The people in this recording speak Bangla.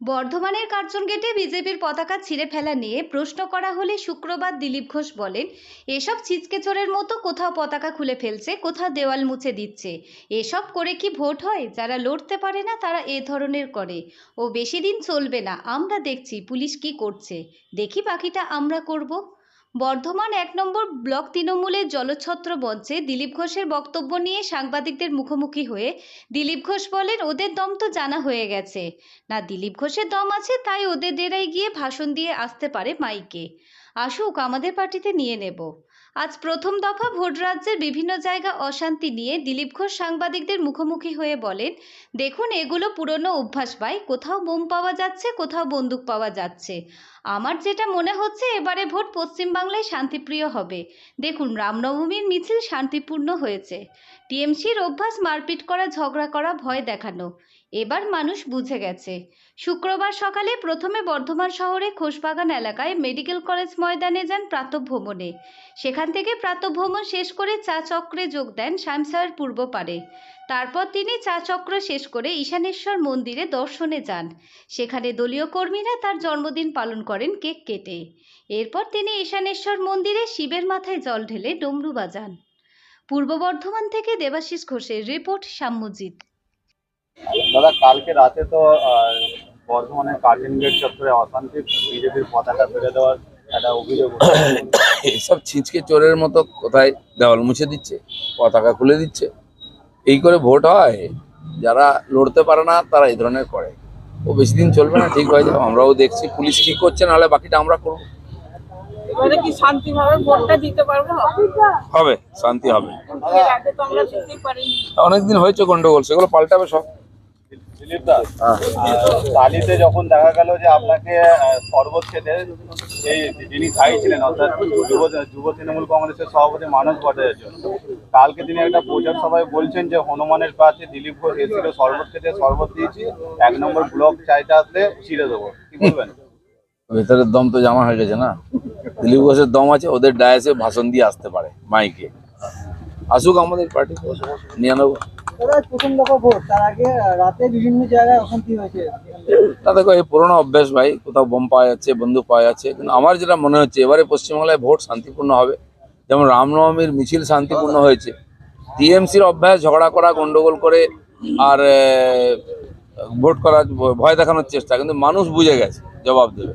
বর্ধমানের কার্জন গেটে বিজেপির পতাকা ছিঁড়ে ফেলা নিয়ে প্রশ্ন করা হলে শুক্রবার দিলীপ ঘোষ বলেন, এসব ছিচকেচোরের মতো কোথাও পতাকা খুলে ফেলছে, কোথাও দেওয়াল মুছে দিচ্ছে। এসব করে কি ভোট হয়? যারা লড়তে পারে না, তারা এ ধরনের করে। ও বেশি দিন চলবে না। আমরা দেখছি পুলিশ কি করছে। দেখি বাকিটা আমরা করব। বর্ধমান এক নম্বর ব্লক তৃণমূলের জলছত্র মঞ্চে দিলীপ ঘোষের বক্তব্য নিয়ে সাংবাদিকদের মুখোমুখি হয়ে দিলীপ ঘোষ বলেন, ওদের দম তো জানা হয়ে গেছে। না দিলীপ ঘোষের দম আছে, তাই ওদের ডেরায় গিয়ে ভাষণ দিয়ে আসতে পারে মাইকে। আসুক, আমাদের পার্টিতে নিয়ে নেব। আজ প্রথম দফা ভোট রাজ্যের বিভিন্ন জায়গা অশান্তি নিয়ে দিলীপ ঘোষ সাংবাদিকদের মুখোমুখি হয়ে বলেন, দেখুন, এগুলো পুরনো অভ্যাস ভাই। কোথাও বোম পাওয়া যাচ্ছে, কোথাও বন্দুক পাওয়া যাচ্ছে। আমার যেটা মনে হচ্ছে, এবারে ভোট পশ্চিমবাংলায় শান্তিপ্রিয় হবে। দেখুন, রামনবমীর মিছিল শান্তিপূর্ণ হয়েছে। টিএমসির অভ্যাস, মারপিট করা, ঝগড়া করা, ভয় দেখানো। এবার মানুষ বুঝে গেছে। শুক্রবার সকালে প্রথমে বর্ধমান শহরে খোসবাগান এলাকায় মেডিকেল কলেজ ময়দানে যান প্রাতঃভ্রমণে। সেখান থেকে প্রাতঃভ্রমণ শেষ করে চা চক্রে যোগ দেন শ্যামসার পূর্ব পারে। তারপর তিনি চা চক্র শেষ করে ঈশানেশ্বর মন্দিরে দর্শনে যান। সেখানে দলীয় কর্মীরা তার জন্মদিন পালন করেন কেক কেটে। এরপর তিনি ঈশানেশ্বর মন্দিরে শিবের মাথায় জল ঢেলে ডমরু বাজান। পূর্ব বর্ধমান থেকে দেবাশিস ঘোষের রিপোর্ট, সাম্যজিৎ। দাদা, কালকে রাতে তো বর্ধমানের কার্জন গেট চত্বরে অশান্তি বিজেপির পতাকা ফেলে দেওয়ার একটা অভিযোগ এইসব ছিঁচকে চোরের মতো কোথায় দেওয়াল মুছে দিচ্ছে পতাকা খুলে দিচ্ছে? এই করে ভোট হয়। যারা লড়তে পারে না তারা এই ধরনের করে। ও বেশি দিন চলবে না ঠিক হয়ে যাবে। আমরাও দেখছি পুলিশ কি করছে নাহলে বাকিটা আমরা করব। এবারে কি শান্তিভাবে ভোটটা দিতে হবে শান্তি হবে। অনেকদিন হয়েছে গন্ডগোল সেগুলো পাল্টাবে সব। দিলীপ দা আহ, টালিতে যখন দেখা গেল যে আপনাকে শরবত খেতে যিনি খাইছিলেন অর্থাৎ যুব যুব তৃণমূল কংগ্রেসের সভাপতি মানস ভট্টাচার্য, কালকে তিনি একটা প্রচার সভায় বলছেন যে হনুমানের প্রার্থী দিলীপ ঘোষ এসেছিল, শরবত খেতে শরবত দিয়েছি, এক নম্বর ব্লক চাইতে আসলে ছিঁড়ে দেবো। কি বলবেন? ভেতরের দম তো জামা হয়ে গেছে না? দিলীপ ঘোষের দম আছে, ওদের ডায়াসে ভাষণ দিয়ে আসতে পারে, মাইকে। আসুক আমাদের পার্টি, নিয়ে নেব। দাদা প্রথম দফা ভোট তার আগে রাতে বিভিন্ন জায়গায় অশান্তি হয়েছে। তা দেখো এই পুরোনো অভ্যাস ভাই কোথাও বোম পাওয়া যাচ্ছে বন্দুক পাওয়া যাচ্ছে কিন্তু আমার যেটা মনে হচ্ছে এবারে পশ্চিমবাংলায় ভোট শান্তিপূর্ণ হবে। যেমন রামনবমীর মিছিল শান্তিপূর্ণ হয়েছে। টিএমসির অভ্যাস ঝগড়া করা গন্ডগোল করে আর ভোট করার ভয় দেখানোর চেষ্টা কিন্তু মানুষ বুঝে গেছে জবাব দেবে।